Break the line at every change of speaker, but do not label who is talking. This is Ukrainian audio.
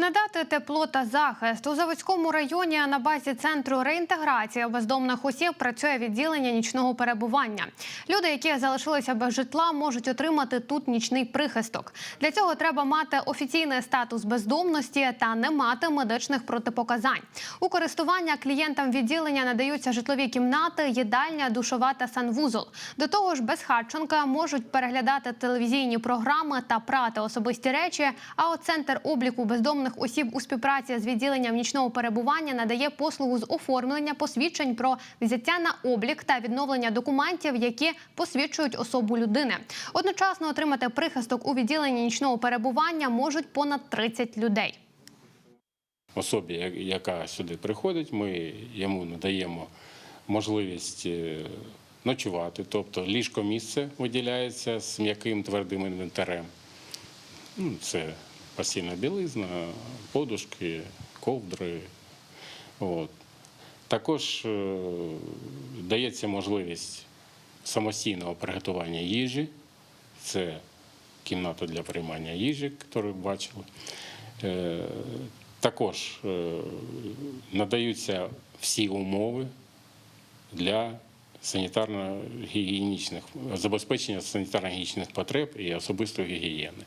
Надати тепло та захист у Заводському районі на базі центру реінтеграції бездомних осіб працює відділення нічного перебування. Люди, які залишилися без житла, можуть отримати тут нічний прихисток. Для цього треба мати офіційний статус бездомності та не мати медичних протипоказань. У користування клієнтам відділення надаються житлові кімнати, їдальня, душова та санвузол. До того ж, без Харченка можуть переглядати телевізійні програми та прати особисті речі. А от центр обліку бездомних осіб у співпраці з відділенням нічного перебування надає послугу з оформлення посвідчень про взяття на облік та відновлення документів, які посвідчують особу людини. Одночасно отримати прихисток у відділенні нічного перебування можуть понад 30 людей.
особі, яка сюди приходить, ми йому надаємо можливість е, ночувати, тобто ліжко місце виділяється з м'яким твердим інвентарем. Ну, Це постільна білизна, подушки, ковдри. От. Також е, дається можливість самостійного приготування їжі. Це кімната для приймання їжі, яку ви бачили. Е, Також е, надаються всі умови для санітарно-гігієнічних забезпечення санітарно-гігієнічних потреб і особистої гігієни.